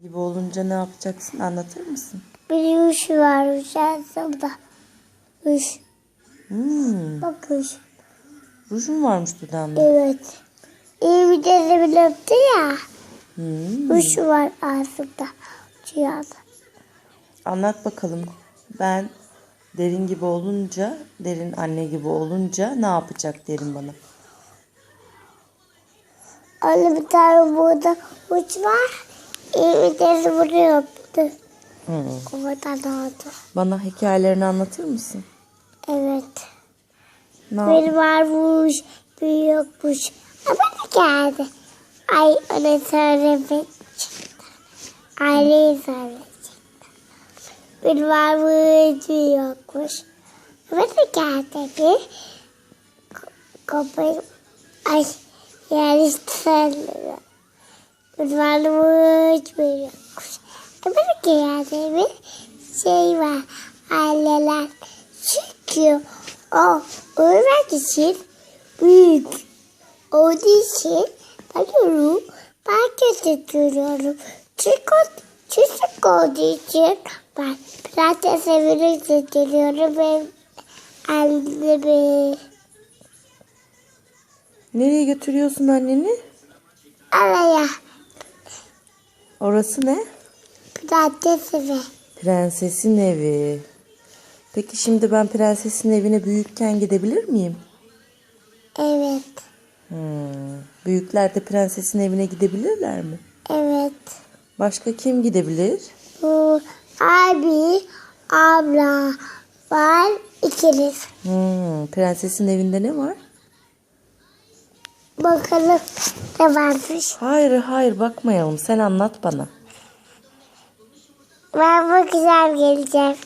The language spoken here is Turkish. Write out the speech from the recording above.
gibi olunca ne yapacaksın anlatır mısın? Bir uç var uç aslında. Uç. Hmm, Bak uç. rujun varmış dudağında. Evet. İyi bir de bir öptü ya. Hmm. Uç var aslında. Uçuyordu. Anlat bakalım. Ben derin gibi olunca, derin anne gibi olunca ne yapacak derin bana? Öyle bir tane burada uç var. Bir bunu öptü. Hmm. Oradan oldu. Bana hikayelerini anlatır mısın? Evet. Ne Bir varmış, bir yokmuş. Ama ne geldi? Ay ona söylemek. Aileyi söylemek. Bir varmış, bir yokmuş. Ama ne geldi? Bir kapıyı... Ay yani yokmuş. Ama ne geldi? Bir şey var. Aileler çıkıyor. O ölmek için büyük olduğu için ben onu ben götürüyorum. Çünkü küçük olduğu için ben prenses evine götürüyorum ve annemi Nereye götürüyorsun anneni? araya Orası ne? prenses evi. Prensesin evi. Peki şimdi ben prensesin evine büyükken gidebilir miyim? Evet, Hmm. Büyükler de prensesin evine gidebilirler mi? evet. Başka kim gidebilir? Bu abi, abla var ikiniz. Hmm. Prensesin evinde ne var? Bakalım ne varmış. Hayır hayır bakmayalım. Sen anlat bana. Ben bakacağım geleceğim.